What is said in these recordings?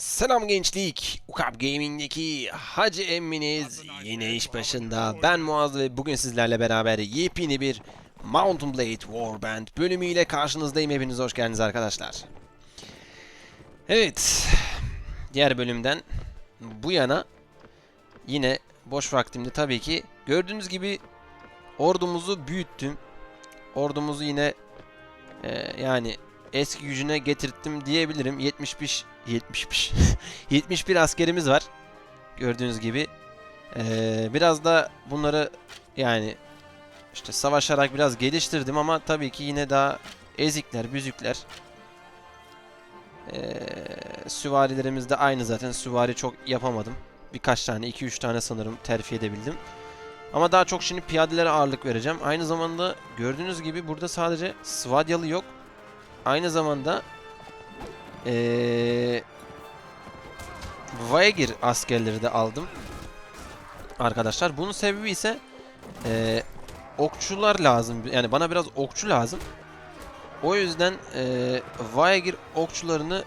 Selam gençlik. Ukap Gaming'deki Hacı emminiz yine iş başında. Ben Muaz ve bugün sizlerle beraber yepyeni bir Mountain Blade Warband bölümüyle karşınızdayım. Hepiniz hoş geldiniz arkadaşlar. Evet. Diğer bölümden bu yana yine boş vaktimde tabii ki gördüğünüz gibi ordumuzu büyüttüm. Ordumuzu yine e, yani eski gücüne getirttim diyebilirim. 75 75 71 askerimiz var. Gördüğünüz gibi. Ee, biraz da bunları yani işte savaşarak biraz geliştirdim ama tabii ki yine daha ezikler, büzükler. Ee, süvarilerimiz de aynı zaten. Süvari çok yapamadım. Birkaç tane, 2-3 tane sanırım terfi edebildim. Ama daha çok şimdi piyadelere ağırlık vereceğim. Aynı zamanda gördüğünüz gibi burada sadece Svadyalı yok. Aynı zamanda ee, Vaegir askerleri de aldım. Arkadaşlar bunun sebebi ise ee, okçular lazım. Yani bana biraz okçu lazım. O yüzden ee, Vaegir okçularını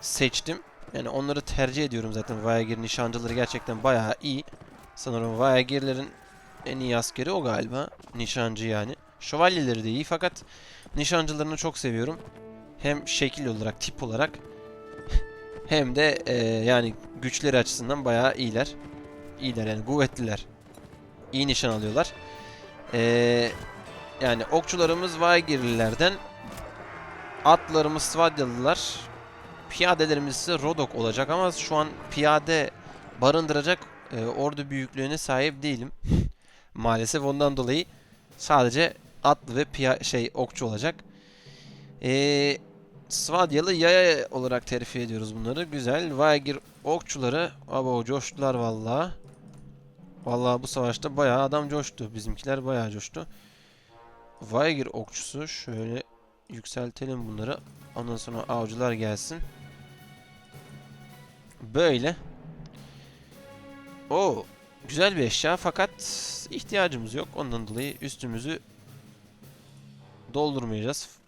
seçtim. Yani onları tercih ediyorum zaten. Vaegir nişancıları gerçekten bayağı iyi. Sanırım Vaegirlerin en iyi askeri o galiba. Nişancı yani. Şövalyeleri de iyi fakat nişancılarını çok seviyorum. Hem şekil olarak, tip olarak hem de e, yani güçleri açısından bayağı iyiler. İyiler yani kuvvetliler. İyi nişan alıyorlar. E, yani okçularımız Vaygirlilerden atlarımız Svadyalılar piyadelerimiz ise Rodok olacak ama şu an piyade barındıracak e, ordu büyüklüğüne sahip değilim. Maalesef ondan dolayı sadece atlı ve piya şey okçu olacak. Ee, Svadyalı yaya olarak terfi ediyoruz bunları. Güzel. Vaygir okçuları. Abo coştular vallahi. Vallahi bu savaşta bayağı adam coştu. Bizimkiler bayağı coştu. Vaygir okçusu. Şöyle yükseltelim bunları. Ondan sonra avcılar gelsin. Böyle. O güzel bir eşya fakat ihtiyacımız yok. Ondan dolayı üstümüzü doldurmayacağız.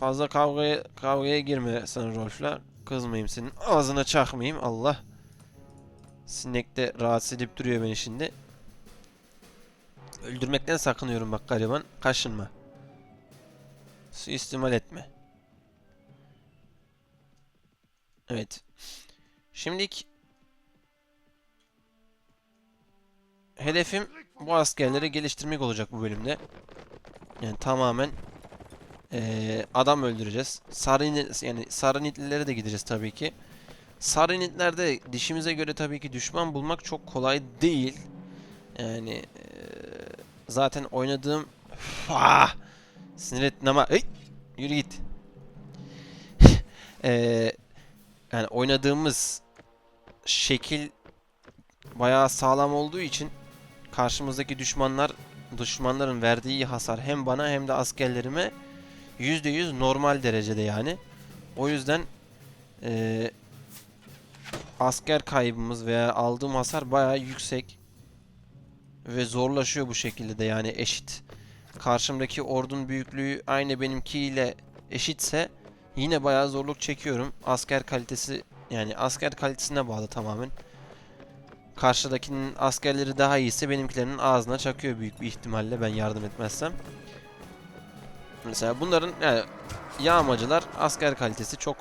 Fazla kavgaya kavgaya girme sen Rolf'la. Kızmayayım senin. Ağzına çakmayayım Allah. Sinek de rahatsız edip duruyor beni şimdi. Öldürmekten sakınıyorum bak gariban. Kaşınma. Suistimal etme. Evet. Şimdilik hedefim bu askerleri geliştirmek olacak bu bölümde. Yani tamamen eee, adam öldüreceğiz. Sarı yani Sarınitlilere de gideceğiz tabii ki. Sarınitlerde dişimize göre tabii ki düşman bulmak çok kolay değil. Yani eee, zaten oynadığım ah, sinir ettin ama Ey! yürü git. Eee, yani oynadığımız şekil bayağı sağlam olduğu için karşımızdaki düşmanlar düşmanların verdiği hasar hem bana hem de askerlerime %100 normal derecede yani. O yüzden eee, asker kaybımız veya aldığım hasar bayağı yüksek ve zorlaşıyor bu şekilde de yani eşit. Karşımdaki ordunun büyüklüğü aynı benimkiyle eşitse yine bayağı zorluk çekiyorum. Asker kalitesi yani asker kalitesine bağlı tamamen. Karşıdakinin askerleri daha iyiyse benimkilerinin ağzına çakıyor büyük bir ihtimalle ben yardım etmezsem. Mesela bunların yani yağmacılar asker kalitesi çok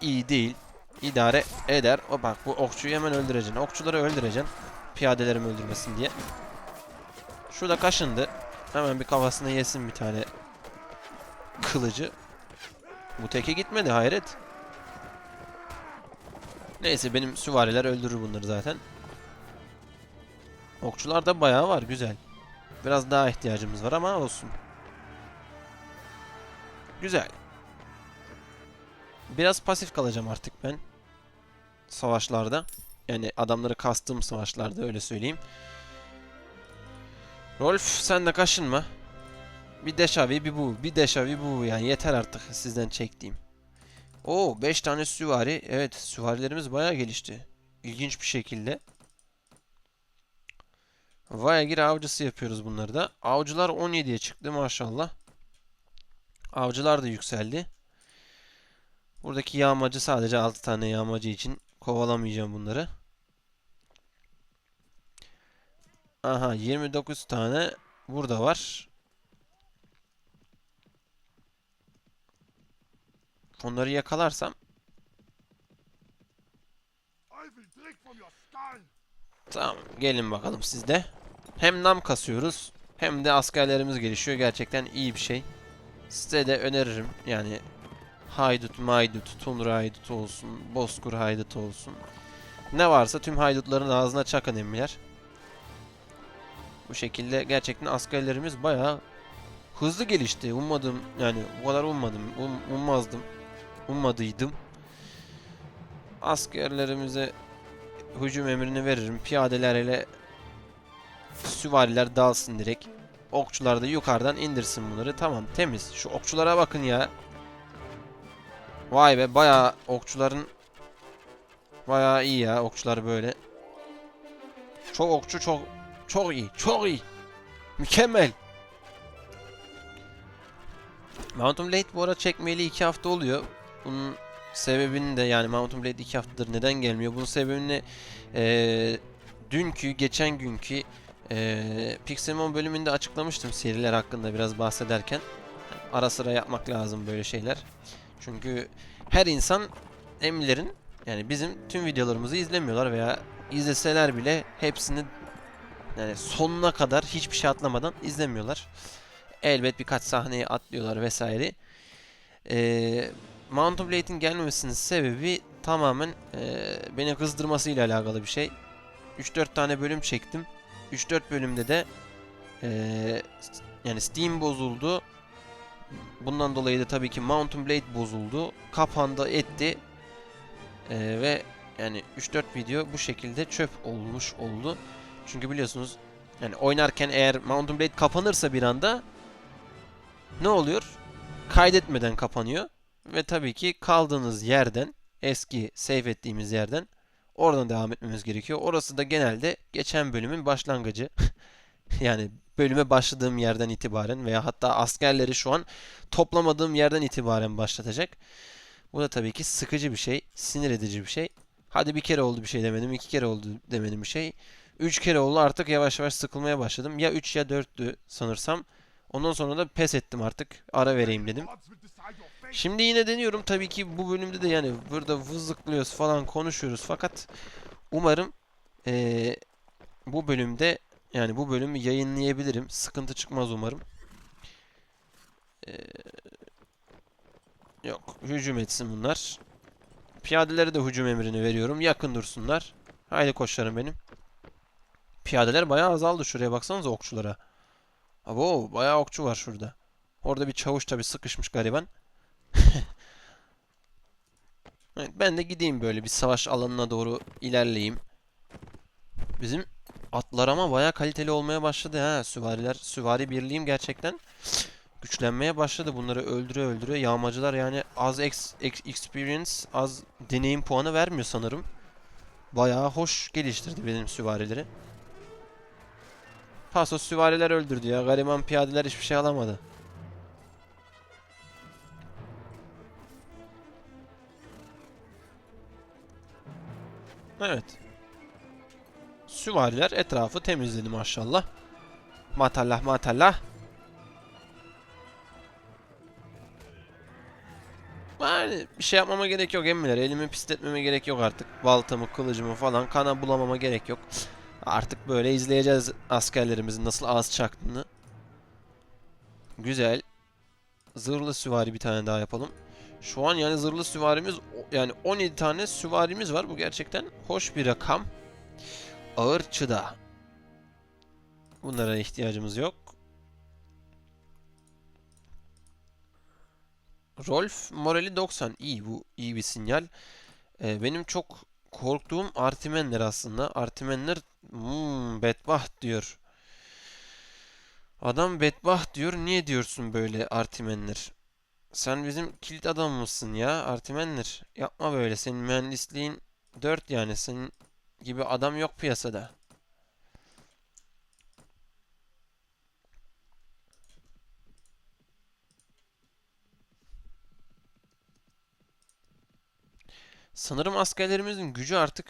iyi değil. İdare eder. O bak bu okçuyu hemen öldüreceksin. Okçuları öldüreceksin. Piyadelerimi öldürmesin diye. Şurada kaşındı. Hemen bir kafasına yesin bir tane kılıcı. Bu teke gitmedi hayret. Neyse benim süvariler öldürür bunları zaten. Okçular da bayağı var güzel. Biraz daha ihtiyacımız var ama olsun. Güzel. Biraz pasif kalacağım artık ben. Savaşlarda. Yani adamları kastığım savaşlarda öyle söyleyeyim. Rolf sen de kaşınma. Bir deşavi bir bu. Bir deşavi bu yani yeter artık sizden çektiğim. Oo 5 tane süvari. Evet süvarilerimiz bayağı gelişti. İlginç bir şekilde. Vayagir avcısı yapıyoruz bunları da. Avcılar 17'ye çıktı maşallah. Avcılar da yükseldi. Buradaki yağmacı sadece 6 tane yağmacı için kovalamayacağım bunları. Aha 29 tane burada var. Onları yakalarsam tamam gelin bakalım siz de. Hem nam kasıyoruz hem de askerlerimiz gelişiyor. Gerçekten iyi bir şey. Size de öneririm. Yani haydut, maydut, tunur haydut olsun, bozkur haydut olsun. Ne varsa tüm haydutların ağzına çakın emmiler. Bu şekilde gerçekten askerlerimiz bayağı hızlı gelişti. Ummadım yani bu kadar ummadım. Um, ummazdım. Ummadıydım. Askerlerimize hücum emrini veririm. Piyadeler ile süvariler dalsın direkt. Okçular da yukarıdan indirsin bunları. Tamam temiz. Şu okçulara bakın ya. Vay be bayağı okçuların bayağı iyi ya okçular böyle. Çok okçu çok çok iyi. Çok iyi. Mükemmel. Mountain Blade bu ara çekmeyeli 2 hafta oluyor. Bunun sebebini de yani Mountain Blade 2 haftadır neden gelmiyor? Bunun sebebini eee dünkü, geçen günkü eee Pixelmon bölümünde açıklamıştım seriler hakkında biraz bahsederken. Ara sıra yapmak lazım böyle şeyler. Çünkü her insan emilerin yani bizim tüm videolarımızı izlemiyorlar veya izleseler bile hepsini yani sonuna kadar hiçbir şey atlamadan izlemiyorlar. Elbet birkaç sahneyi atlıyorlar vesaire. Ee, Mountain Blade'in gelmemesinin sebebi tamamen ee, beni kızdırmasıyla alakalı bir şey. 3-4 tane bölüm çektim. 3-4 bölümde de ee, yani Steam bozuldu. Bundan dolayı da tabii ki Mountain Blade bozuldu. Kapandı etti. Ee, ve yani 3-4 video bu şekilde çöp olmuş oldu. Çünkü biliyorsunuz yani oynarken eğer Mountain Blade kapanırsa bir anda ne oluyor? Kaydetmeden kapanıyor. Ve tabii ki kaldığınız yerden eski save ettiğimiz yerden oradan devam etmemiz gerekiyor. Orası da genelde geçen bölümün başlangıcı. yani bölüme başladığım yerden itibaren veya hatta askerleri şu an toplamadığım yerden itibaren başlatacak. Bu da tabii ki sıkıcı bir şey, sinir edici bir şey. Hadi bir kere oldu bir şey demedim, iki kere oldu demedim bir şey. Üç kere oldu artık yavaş yavaş sıkılmaya başladım. Ya 3 ya 4'tü sanırsam. Ondan sonra da pes ettim artık. Ara vereyim dedim. Şimdi yine deniyorum tabii ki bu bölümde de yani burada vızıklıyoruz falan konuşuyoruz fakat umarım eee, bu bölümde yani bu bölümü yayınlayabilirim. Sıkıntı çıkmaz umarım. Eee, yok hücum etsin bunlar. Piyadelere de hücum emrini veriyorum. Yakın dursunlar. Haydi koçlarım benim. Piyadeler bayağı azaldı. Şuraya baksanıza okçulara. Abo bayağı okçu var şurada. Orada bir çavuş tabii sıkışmış gariban. Evet, ben de gideyim böyle bir savaş alanına doğru ilerleyeyim. Bizim atlar ama bayağı kaliteli olmaya başladı ha. Süvariler, süvari birliğim gerçekten güçlenmeye başladı. Bunları öldüre öldüre yağmacılar yani az ex, ex- experience, az deneyim puanı vermiyor sanırım. Bayağı hoş geliştirdi benim süvarileri. Paso süvariler öldürdü ya. Gariban piyadeler hiçbir şey alamadı. Evet. Süvariler etrafı temizledi maşallah. Matallah matallah. Yani bir şey yapmama gerek yok emmiler. Elimi pisletmeme gerek yok artık. Baltamı, kılıcımı falan kana bulamama gerek yok. Artık böyle izleyeceğiz askerlerimizin nasıl ağız çaktığını. Güzel. Zırhlı süvari bir tane daha yapalım. Şu an yani zırhlı süvarimiz yani 17 tane süvarimiz var. Bu gerçekten hoş bir rakam. Ağır çıda. Bunlara ihtiyacımız yok. Rolf morali 90. İyi bu iyi bir sinyal. Ee, benim çok korktuğum Artimenler aslında. Artimenler hmm, bedbaht diyor. Adam bedbaht diyor. Niye diyorsun böyle Artimenler? Sen bizim kilit adamımızsın ya Artimenler. Yapma böyle. Senin mühendisliğin 4 yani. Senin gibi adam yok piyasada. Sanırım askerlerimizin gücü artık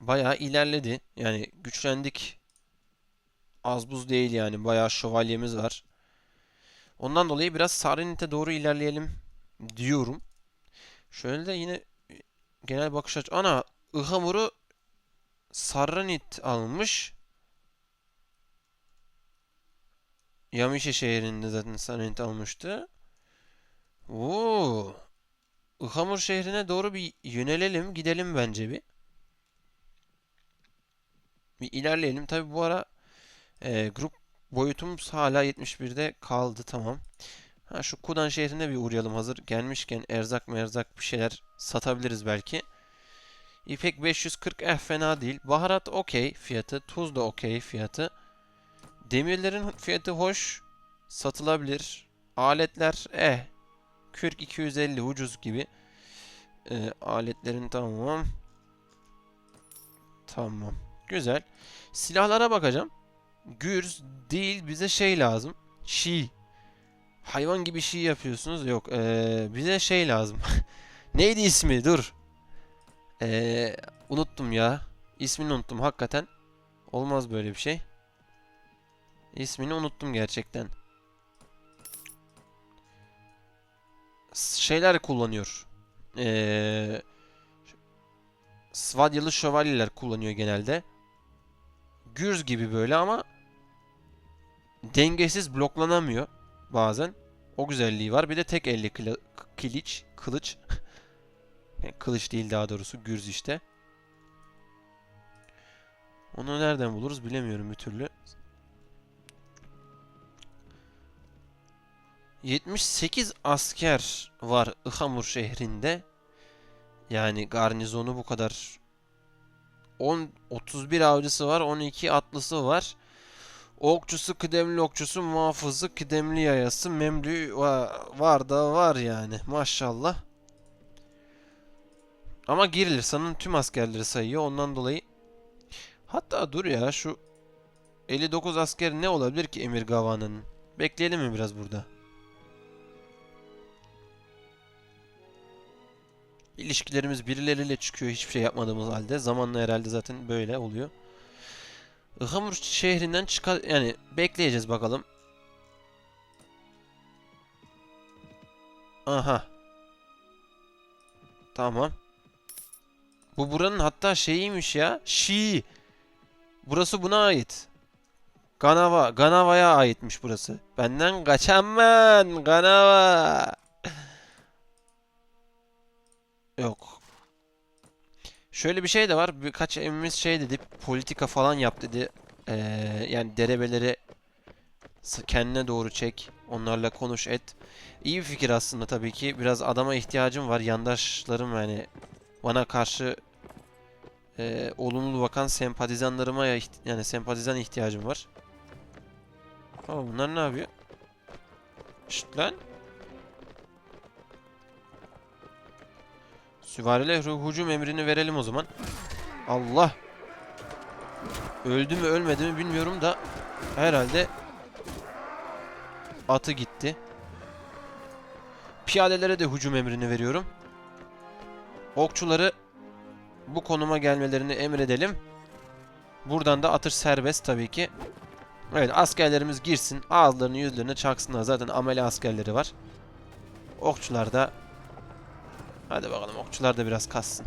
bayağı ilerledi. Yani güçlendik. Az buz değil yani. Bayağı şövalyemiz var. Ondan dolayı biraz Sarenit'e doğru ilerleyelim diyorum. Şöyle de yine genel bakış açı. Ana Ihamur'u Sarranit almış. Yamişe şehrinde zaten Sarranit almıştı. Oo. Ihamur şehrine doğru bir yönelelim. Gidelim bence bir. Bir ilerleyelim. Tabi bu ara e, grup boyutumuz hala 71'de kaldı. Tamam. Ha, şu Kudan şehrine bir uğrayalım. Hazır gelmişken erzak merzak bir şeyler satabiliriz belki. İpek 540 eh fena değil. Baharat okey fiyatı. Tuz da okey fiyatı. Demirlerin fiyatı hoş. Satılabilir. Aletler eh. Kürk 250 ucuz gibi. Ee, aletlerin tamam. Tamam. Güzel. Silahlara bakacağım. Gürz değil bize şey lazım. Çiğ. Hayvan gibi şey yapıyorsunuz. Yok. ee, bize şey lazım. Neydi ismi? Dur. Ee, unuttum ya. İsmini unuttum hakikaten. Olmaz böyle bir şey. İsmini unuttum gerçekten. Şeyler kullanıyor. Ee, Svadyalı şövalyeler kullanıyor genelde. Gürz gibi böyle ama dengesiz bloklanamıyor bazen. O güzelliği var. Bir de tek elli kılıç. Yani kılıç değil daha doğrusu gürz işte. Onu nereden buluruz bilemiyorum bir türlü. 78 asker var Ihamur şehrinde. Yani garnizonu bu kadar. 10 31 avcısı var, 12 atlısı var. Okçusu, kıdemli okçusu, muhafızı, kıdemli yayası, memlü var, da var yani. Maşallah. Ama girilir. Sanın tüm askerleri sayıyor. Ondan dolayı. Hatta dur ya şu 59 asker ne olabilir ki Emir Gavan'ın? Bekleyelim mi biraz burada? İlişkilerimiz birileriyle çıkıyor hiçbir şey yapmadığımız halde. Zamanla herhalde zaten böyle oluyor. Ihamur şehrinden çıkar yani bekleyeceğiz bakalım. Aha. Tamam. Bu buranın hatta şeyiymiş ya. Şii. Burası buna ait. Ganava. Ganava'ya aitmiş burası. Benden kaçamam. Ganava. Yok. Şöyle bir şey de var. Birkaç emimiz şey dedi. Politika falan yap dedi. Ee, yani derebeleri kendine doğru çek. Onlarla konuş et. İyi bir fikir aslında tabii ki. Biraz adama ihtiyacım var. Yandaşlarım yani bana karşı e, olumlu bakan sempatizanlarıma ya yani sempatizan ihtiyacım var. Ama bunlar ne yapıyor? Şşt lan. Süvarilere hücum emrini verelim o zaman. Allah. Öldü mü ölmedi mi bilmiyorum da herhalde atı gitti. Piyadelere de hücum emrini veriyorum. Okçuları bu konuma gelmelerini emredelim. Buradan da atış serbest tabii ki. Evet askerlerimiz girsin. Ağızlarını yüzlerini çaksınlar. Zaten amele askerleri var. Okçular da Hadi bakalım okçular da biraz kassın.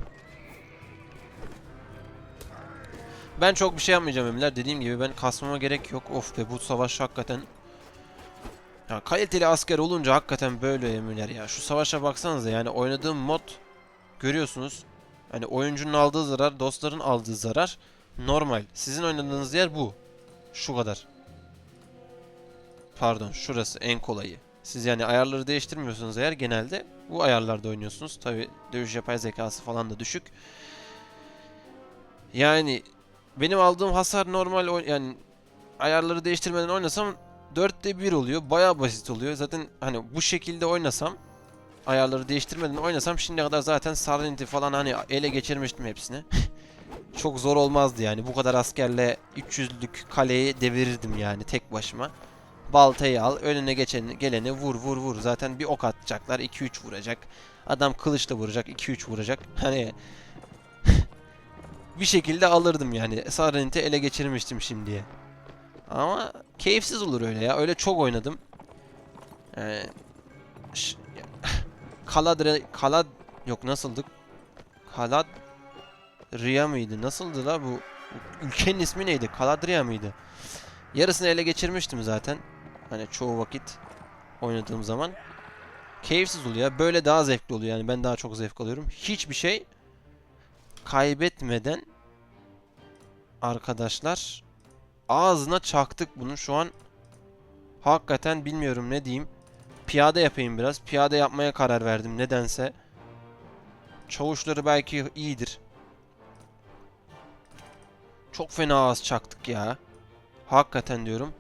Ben çok bir şey yapmayacağım emiler. Dediğim gibi ben kasmama gerek yok. Of be bu savaş hakikaten ya kaliteli asker olunca hakikaten böyle emiler ya. Şu savaşa baksanıza yani oynadığım mod görüyorsunuz. Hani oyuncunun aldığı zarar, dostların aldığı zarar normal. Sizin oynadığınız yer bu. Şu kadar. Pardon, şurası en kolayı. Siz yani ayarları değiştirmiyorsunuz eğer genelde bu ayarlarda oynuyorsunuz. Tabi dövüş yapay zekası falan da düşük. Yani benim aldığım hasar normal yani ayarları değiştirmeden oynasam 4'te 1 oluyor. Baya basit oluyor. Zaten hani bu şekilde oynasam ayarları değiştirmeden oynasam şimdiye kadar zaten Sarnit'i falan hani ele geçirmiştim hepsini. Çok zor olmazdı yani. Bu kadar askerle 300'lük kaleyi devirirdim yani tek başıma. Baltayı al. Önüne geçeni, geleni vur vur vur. Zaten bir ok atacaklar. 2-3 vuracak. Adam kılıçla vuracak. 2-3 vuracak. Hani bir şekilde alırdım yani. Sarınit'i ele geçirmiştim şimdiye. Ama keyifsiz olur öyle ya. Öyle çok oynadım. Yani ya- Kaladre Kalad yok nasıldı? Kalad Ria mıydı? Nasıldı la bu Ülkenin ismi neydi? Kaladria mıydı? Yarısını ele geçirmiştim zaten. Hani çoğu vakit oynadığım zaman. Keyifsiz oluyor. Böyle daha zevkli oluyor yani. Ben daha çok zevk alıyorum. Hiçbir şey kaybetmeden arkadaşlar ağzına çaktık bunu. Şu an hakikaten bilmiyorum ne diyeyim. Piyade yapayım biraz. Piyade yapmaya karar verdim nedense. Çavuşları belki iyidir. Çok fena ağız çaktık ya. Hakikaten diyorum.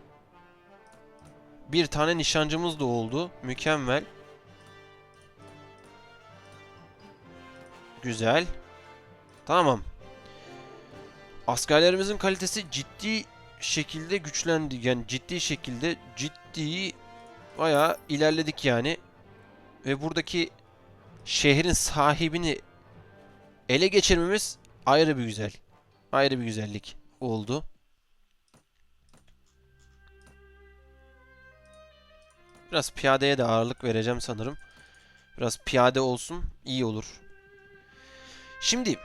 Bir tane nişancımız da oldu. Mükemmel. Güzel. Tamam. Askerlerimizin kalitesi ciddi şekilde güçlendi. Yani ciddi şekilde ciddi bayağı ilerledik yani. Ve buradaki şehrin sahibini ele geçirmemiz ayrı bir güzel. Ayrı bir güzellik oldu. Biraz piyadeye de ağırlık vereceğim sanırım. Biraz piyade olsun iyi olur. Şimdi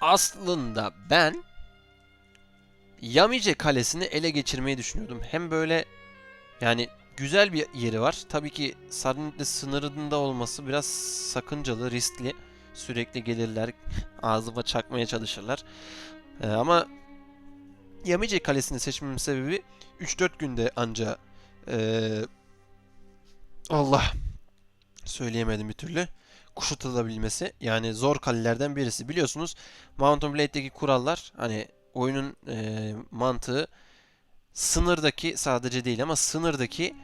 aslında ben Yamice Kalesi'ni ele geçirmeyi düşünüyordum. Hem böyle yani güzel bir yeri var. Tabii ki Sarnit'le sınırında olması biraz sakıncalı, riskli. Sürekli gelirler, ağzıma çakmaya çalışırlar. Ee, ama Yamice Kalesi'ni seçmemin sebebi 3-4 günde anca ee, Allah söyleyemedim bir türlü kuşatılabilmesi. Yani zor kalelerden birisi. Biliyorsunuz Mountain Blade'deki kurallar hani oyunun ee, mantığı sınırdaki sadece değil ama sınırdaki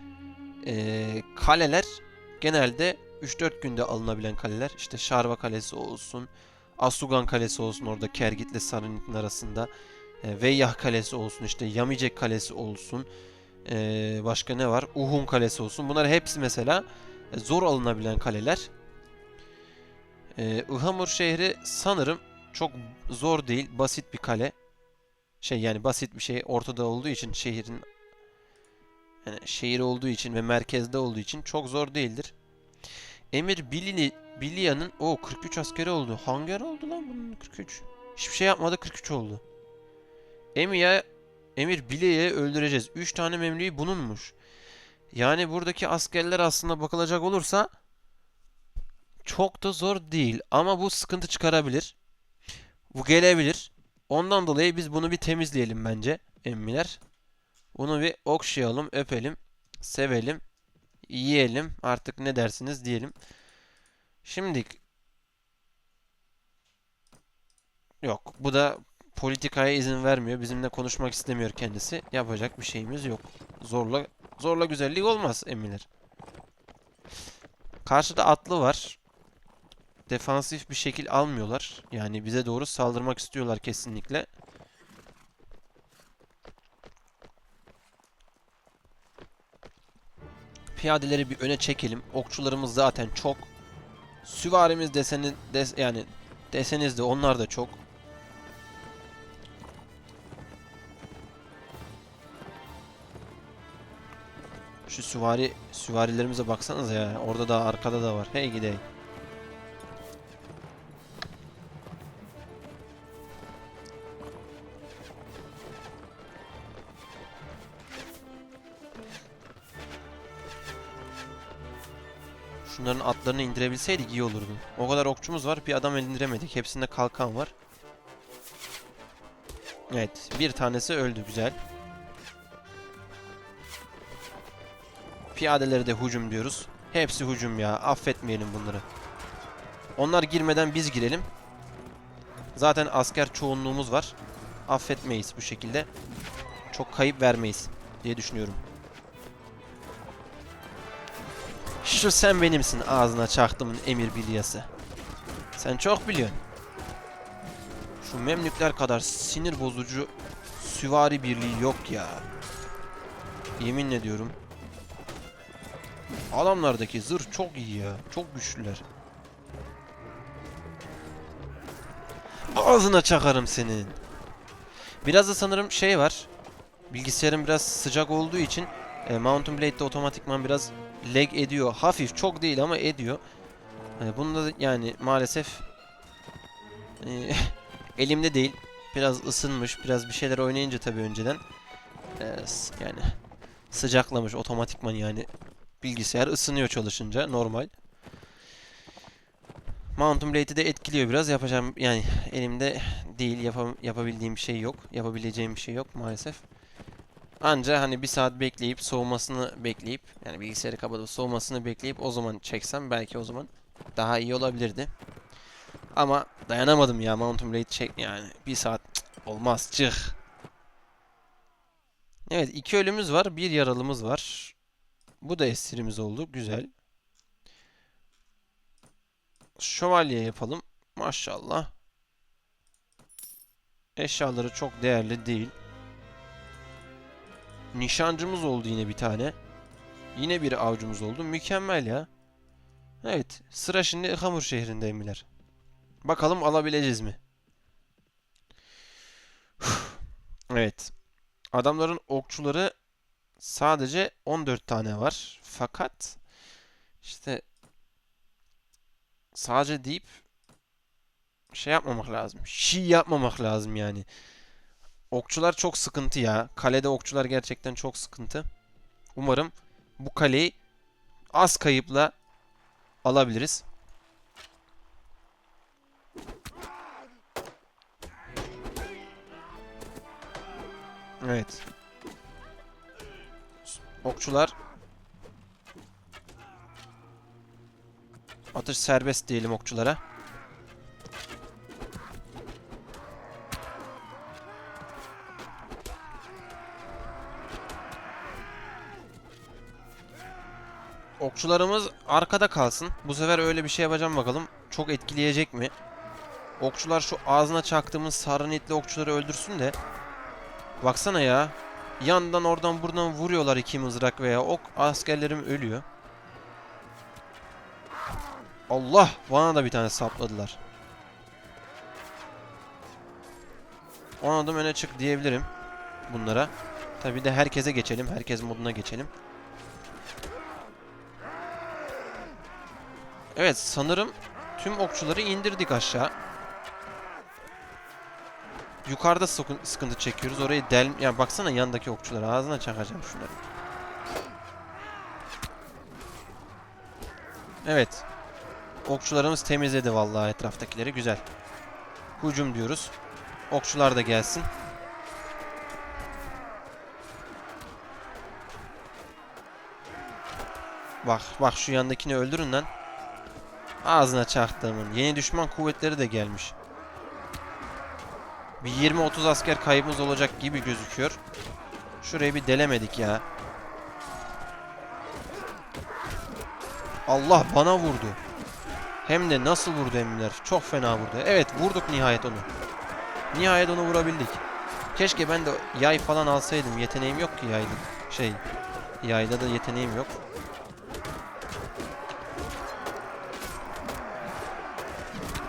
ee, kaleler genelde 3-4 günde alınabilen kaleler. İşte Şarva Kalesi olsun, Asugan Kalesi olsun orada Kergit'le Sarınit'in arasında. E, Veyyah Kalesi olsun, işte Yamicek Kalesi olsun. E, başka ne var? Uhun Kalesi olsun. Bunlar hepsi mesela e, zor alınabilen kaleler. E, Ihamur şehri sanırım çok zor değil, basit bir kale. Şey yani basit bir şey ortada olduğu için şehrin yani şehir olduğu için ve merkezde olduğu için çok zor değildir. Emir Bilili Bilia'nın o 43 askeri oldu. Hangi ara oldu lan bunun 43? Hiçbir şey yapmadı 43 oldu. Emiya Emir Bilia'yı öldüreceğiz. 3 tane memlüğü bununmuş. Yani buradaki askerler aslında bakılacak olursa çok da zor değil ama bu sıkıntı çıkarabilir. Bu gelebilir. Ondan dolayı biz bunu bir temizleyelim bence emmiler. Bunu bir okşayalım, öpelim, sevelim, yiyelim. Artık ne dersiniz diyelim. Şimdi yok. Bu da politikaya izin vermiyor. Bizimle konuşmak istemiyor kendisi. Yapacak bir şeyimiz yok. Zorla zorla güzellik olmaz emilir. Karşıda atlı var. Defansif bir şekil almıyorlar. Yani bize doğru saldırmak istiyorlar kesinlikle. Piyadeleri bir öne çekelim. Okçularımız zaten çok. Süvarimiz deseni des, yani deseniz de onlar da çok. Şu süvari süvarilerimize baksanız ya. Orada da arkada da var. Hey gidey. Şunların atlarını indirebilseydik iyi olurdu. O kadar okçumuz var bir adam indiremedik. Hepsinde kalkan var. Evet bir tanesi öldü güzel. Piyadeleri de hücum diyoruz. Hepsi hücum ya affetmeyelim bunları. Onlar girmeden biz girelim. Zaten asker çoğunluğumuz var. Affetmeyiz bu şekilde. Çok kayıp vermeyiz diye düşünüyorum. Şu sen benimsin ağzına çaktımın emir bilyası. Sen çok biliyorsun. Şu memlükler kadar sinir bozucu süvari birliği yok ya. Yemin ediyorum. Adamlardaki zırh çok iyi ya. Çok güçlüler. Ağzına çakarım senin. Biraz da sanırım şey var. Bilgisayarın biraz sıcak olduğu için e, Mountain Blade'de otomatikman biraz lag ediyor. Hafif çok değil ama ediyor. E, bunda da yani maalesef e, elimde değil. Biraz ısınmış, biraz bir şeyler oynayınca tabii önceden e, yani sıcaklamış otomatikman yani bilgisayar ısınıyor çalışınca normal. Mountain Blade'i de etkiliyor biraz. Yapacağım yani elimde değil yapam yapabildiğim şey yok. Yapabileceğim bir şey yok maalesef. Anca hani bir saat bekleyip soğumasını bekleyip yani bilgisayarı kapatıp soğumasını bekleyip o zaman çeksem belki o zaman daha iyi olabilirdi. Ama dayanamadım ya Mountain Blade çek yani bir saat cık, olmaz çık. Evet iki ölümümüz var bir yaralımız var. Bu da esirimiz oldu güzel. Şövalye yapalım. Maşallah. Eşyaları çok değerli değil. Nişancımız oldu yine bir tane. Yine bir avcumuz oldu. Mükemmel ya. Evet. Sıra şimdi Hamur şehrinde emiler. Bakalım alabileceğiz mi? Evet. Adamların okçuları sadece 14 tane var. Fakat işte sadece deyip şey yapmamak lazım. Şi yapmamak lazım yani. Okçular çok sıkıntı ya. Kalede okçular gerçekten çok sıkıntı. Umarım bu kaleyi az kayıpla alabiliriz. Evet. Okçular Atış serbest diyelim okçulara. Okçularımız arkada kalsın. Bu sefer öyle bir şey yapacağım bakalım. Çok etkileyecek mi? Okçular şu ağzına çaktığımız sarı nitli okçuları öldürsün de. Baksana ya. Yandan oradan buradan vuruyorlar iki mızrak veya ok. Askerlerim ölüyor. Allah! Bana da bir tane sapladılar. On adım öne çık diyebilirim bunlara. Tabi de herkese geçelim. Herkes moduna geçelim. Evet sanırım tüm okçuları indirdik aşağı. Yukarıda sıkı- sıkıntı çekiyoruz. Orayı del... Ya baksana yandaki okçular. Ağzına çakacağım şunları. Evet. Okçularımız temizledi vallahi etraftakileri. Güzel. Hücum diyoruz. Okçular da gelsin. Bak bak şu yandakini öldürün lan. Ağzına çaktığımın. Yeni düşman kuvvetleri de gelmiş. Bir 20-30 asker kaybımız olacak gibi gözüküyor. Şurayı bir delemedik ya. Allah bana vurdu. Hem de nasıl vurdu emmiler. Çok fena vurdu. Evet vurduk nihayet onu. Nihayet onu vurabildik. Keşke ben de yay falan alsaydım. Yeteneğim yok ki yayda. Şey, yayda da yeteneğim yok.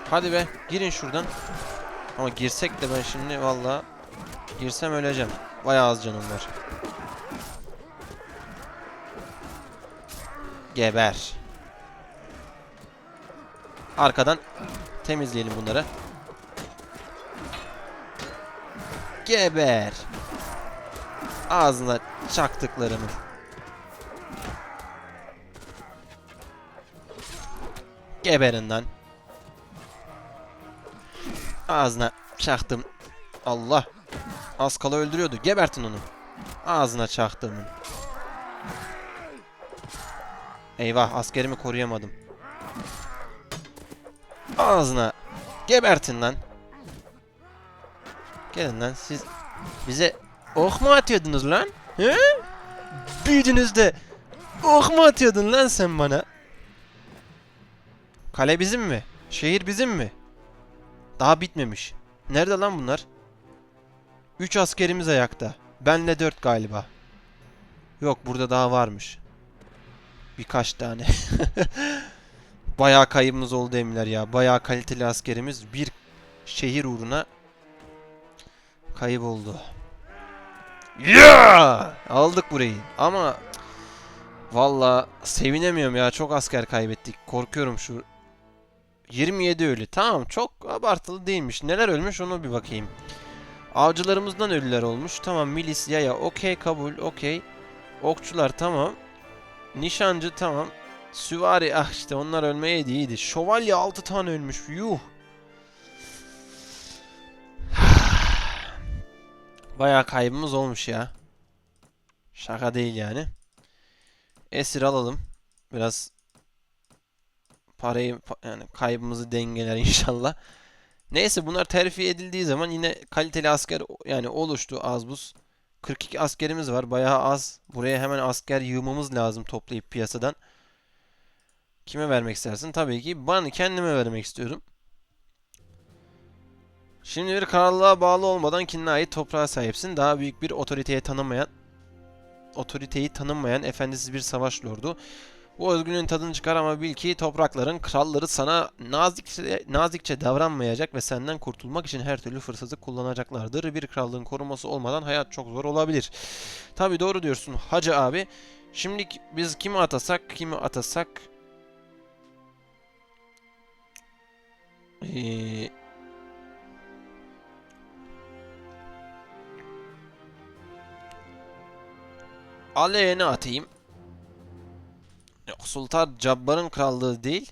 Hadi be girin şuradan. Ama girsek de ben şimdi valla girsem öleceğim. Bayağı az canım var. Geber. Arkadan temizleyelim bunları. Geber. Ağzına çaktıklarımı. Geberin lan. Ağzına çaktım. Allah. Az kala öldürüyordu. Gebertin onu. Ağzına çaktım. Eyvah askerimi koruyamadım. Ağzına. Gebertin lan. Gelin lan siz bize ok mu atıyordunuz lan? He? Büyüdünüz de ok mu atıyordun lan sen bana? Kale bizim mi? Şehir bizim mi? Daha bitmemiş. Nerede lan bunlar? 3 askerimiz ayakta. Benle 4 galiba. Yok burada daha varmış. Birkaç tane. Bayağı kaybımız oldu emiler ya. Bayağı kaliteli askerimiz bir şehir uğruna kayboldu. Yeah! Aldık burayı. Ama valla sevinemiyorum ya. Çok asker kaybettik. Korkuyorum şu 27 ölü. Tamam çok abartılı değilmiş. Neler ölmüş onu bir bakayım. Avcılarımızdan ölüler olmuş. Tamam milis yaya okey kabul okey. Okçular tamam. Nişancı tamam. Süvari ah işte onlar ölmeyeydi iyiydi. Şövalye 6 tane ölmüş. Yuh. Bayağı kaybımız olmuş ya. Şaka değil yani. Esir alalım. Biraz parayı pa- yani kaybımızı dengeler inşallah. Neyse bunlar terfi edildiği zaman yine kaliteli asker yani oluştu az buz. 42 askerimiz var. Bayağı az. Buraya hemen asker yığmamız lazım toplayıp piyasadan. Kime vermek istersin? Tabii ki ben kendime vermek istiyorum. Şimdi bir krallığa bağlı olmadan kendine ait toprağa sahipsin. Daha büyük bir otoriteye tanımayan otoriteyi tanınmayan efendisiz bir savaş lordu. Bu özgürlüğün tadını çıkar ama bil ki toprakların kralları sana nazikçe, nazikçe davranmayacak ve senden kurtulmak için her türlü fırsatı kullanacaklardır. Bir krallığın koruması olmadan hayat çok zor olabilir. Tabi doğru diyorsun hacı abi. Şimdi biz kimi atasak kimi atasak ee, Aleyhine atayım. Sultan Cabbar'ın krallığı değil.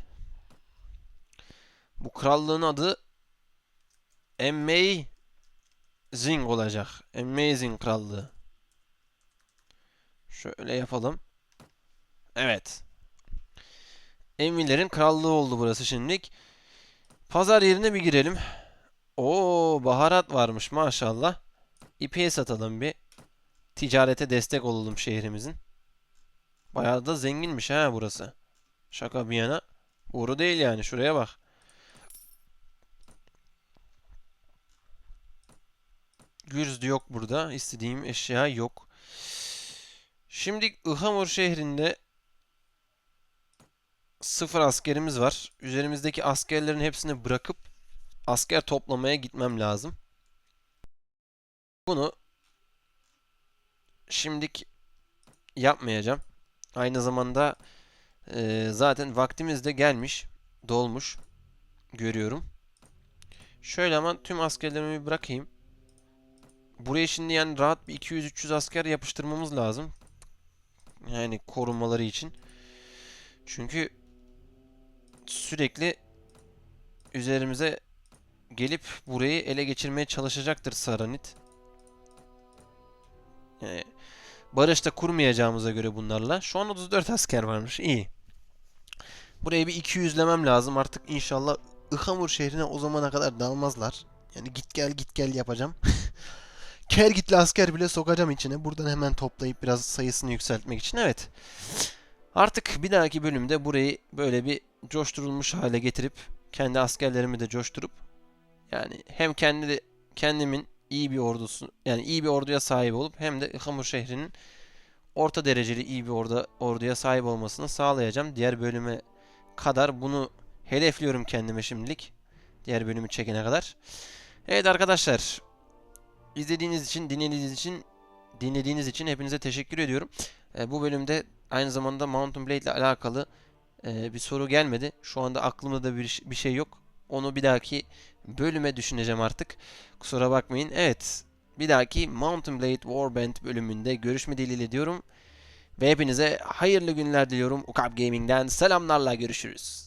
Bu krallığın adı Amazing olacak. Amazing krallığı. Şöyle yapalım. Evet. Emirlerin krallığı oldu burası şimdilik. Pazar yerine bir girelim. Oo baharat varmış maşallah. İpeği satalım bir. Ticarete destek olalım şehrimizin. Bayağı da zenginmiş ha burası. Şaka bir yana. Boru değil yani şuraya bak. Gürzd yok burada. İstediğim eşya yok. Şimdi Ihamur şehrinde sıfır askerimiz var. Üzerimizdeki askerlerin hepsini bırakıp asker toplamaya gitmem lazım. Bunu şimdik yapmayacağım. Aynı zamanda e, zaten vaktimiz de gelmiş, dolmuş. Görüyorum. Şöyle ama tüm askerlerimi bırakayım. Buraya şimdi yani rahat bir 200-300 asker yapıştırmamız lazım. Yani korunmaları için. Çünkü sürekli üzerimize gelip burayı ele geçirmeye çalışacaktır Saranit. Yani barışta kurmayacağımıza göre bunlarla. Şu an 34 asker varmış. İyi. Buraya bir 200'lemem lazım. Artık inşallah Ihamur şehrine o zamana kadar dalmazlar. Yani git gel git gel yapacağım. Ker gitli asker bile sokacağım içine. Buradan hemen toplayıp biraz sayısını yükseltmek için. Evet. Artık bir dahaki bölümde burayı böyle bir coşturulmuş hale getirip kendi askerlerimi de coşturup yani hem kendi kendimin iyi bir ordusu yani iyi bir orduya sahip olup hem de Ihamur şehrinin orta dereceli iyi bir orada orduya sahip olmasını sağlayacağım. Diğer bölüme kadar bunu hedefliyorum kendime şimdilik. Diğer bölümü çekene kadar. Evet arkadaşlar. izlediğiniz için, dinlediğiniz için dinlediğiniz için hepinize teşekkür ediyorum. Ee, bu bölümde aynı zamanda Mountain Blade ile alakalı e, bir soru gelmedi. Şu anda aklımda da bir, bir şey yok. Onu bir dahaki bölüme düşüneceğim artık. Kusura bakmayın. Evet. Bir dahaki Mountain Blade Warband bölümünde görüşme dileğiyle diyorum. Ve hepinize hayırlı günler diliyorum. Ukap Gaming'den selamlarla görüşürüz.